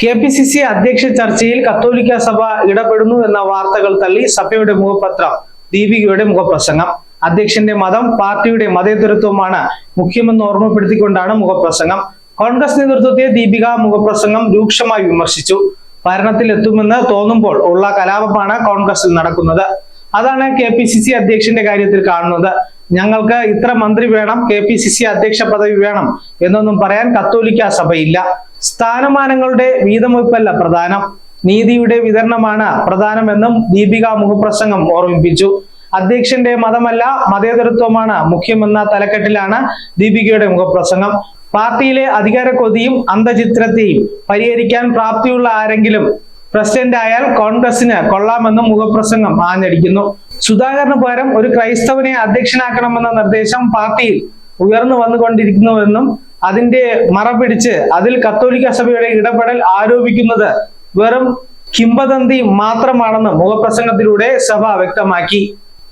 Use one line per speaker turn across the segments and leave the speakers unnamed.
K P C C അധ്യക്ഷ ചർച്ചയിൽ കത്തോലിക്ക സഭ ഇടപെടുന്നു എന്ന വാർത്തകൾ തള്ളി സഭയുടെ മുഖപത്രം ദീപികയുടെ മുഖപ്രസംഗം. അധ്യക്ഷന്റെ മതം പാർട്ടിയുടെ മതേതരത്വമാണ് മുഖ്യമെന്ന് ഓർമ്മപ്പെടുത്തിക്കൊണ്ടാണ് മുഖപ്രസംഗം. കോൺഗ്രസ് നേതൃത്വത്തെ ദീപിക മുഖപ്രസംഗം രൂക്ഷമായി വിമർശിച്ചു. ഭരണത്തിൽ എത്തുമെന്ന് തോന്നുമ്പോൾ ഉള്ള കലാപമാണ് കോൺഗ്രസിൽ നടക്കുന്നത്. അതാണ് കെ പി സി സി അധ്യക്ഷന്റെ കാര്യത്തിൽ കാണുന്നത്. ഞങ്ങൾക്ക് ഇത്ര മന്ത്രി വേണം കെ പി സി സി അധ്യക്ഷ പദവി വേണം എന്നൊന്നും പറയാൻ കത്തോലിക്ക സഭയില്ല. സ്ഥാനമാനങ്ങളുടെ വീതമൊഴിപ്പല്ല പ്രധാനം. നീതിയുടെ വിതരണമാണ് പ്രധാനമെന്നും ദീപിക മുഖപ്രസംഗം ഓർമ്മിപ്പിച്ചു. അധ്യക്ഷന്റെ മതമല്ല മതേതരത്വമാണ് മുഖ്യമെന്ന തലക്കെട്ടിലാണ് ദീപികയുടെ മുഖപ്രസംഗം. പാർട്ടിയിലെ അധികാര കൊതിയും അന്തചിത്രത്തെയും പരിഹരിക്കാൻ പ്രാപ്തിയുള്ള ആരെങ്കിലും പ്രസിഡന്റ് ആയാൽ കോൺഗ്രസിന് കൊള്ളാമെന്നും മുഖപ്രസംഗം ആഞ്ഞടിക്കുന്നു. സുധാകരന് പകരം ഒരു ക്രൈസ്തവനെ അധ്യക്ഷനാക്കണമെന്ന നിർദ്ദേശം പാർട്ടിയിൽ ഉയർന്നു വന്നുകൊണ്ടിരിക്കുന്നുവെന്നും അതിന്റെ മറ പിടിച്ച് അതിൽ കത്തോലിക്ക സഭയുടെ ഇടപെടൽ ആരോപിക്കുന്നത് വെറും കിംബദന്തി മാത്രമാണെന്ന് മുഖപ്രസംഗത്തിലൂടെ സഭ വ്യക്തമാക്കി.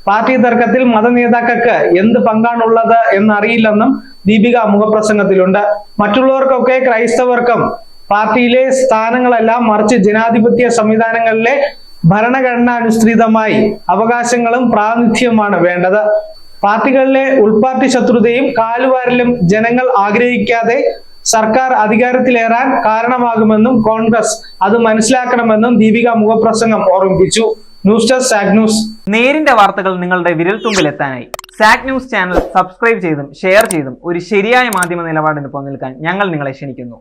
പാർട്ടി തർക്കത്തിൽ മതനേതാക്കൾക്ക് എന്ത് പങ്കാണുള്ളത് എന്നറിയില്ലെന്നും ദീപിക മുഖപ്രസംഗത്തിലുണ്ട്. മറ്റുള്ളവർക്കൊക്കെ ക്രൈസ്തവർക്കും പാർട്ടിയിലെ സ്ഥാനങ്ങളെല്ലാം മറിച്ച് ജനാധിപത്യ സംവിധാനങ്ങളിലെ ഭരണഘടനാനുസൃതമായി അവകാശങ്ങളും പ്രാതിനിധ്യവുമാണ് വേണ്ടത്. പാർട്ടികളിലെ ഉൾപാർട്ടി ശത്രുതയും കാലുവാരലും ജനങ്ങൾ ആഗ്രഹിക്കാതെ സർക്കാർ അധികാരത്തിലേറാൻ കാരണമാകുമെന്നും കോൺഗ്രസ് അത് മനസ്സിലാക്കണമെന്നും ദീപിക മുഖപ്രസംഗം ഓർമ്മിപ്പിച്ചു. ന്യൂസ് ഡെസ്ക് സാഗ് ന്യൂസ്.
നേരിന്റെ വാർത്തകൾ നിങ്ങളുടെ വിരൽത്തുമ്പിൽ എത്താനായി. സാക് ന്യൂസ് ചാനൽ സബ്സ്ക്രൈബ് ചെയ്തും ഷെയർ ചെയ്തും ഒരു ശരിയായ മാധ്യമ നിലപാടിന് പോകാൻ ഞങ്ങൾ നിങ്ങളെ ക്ഷണിക്കുന്നു.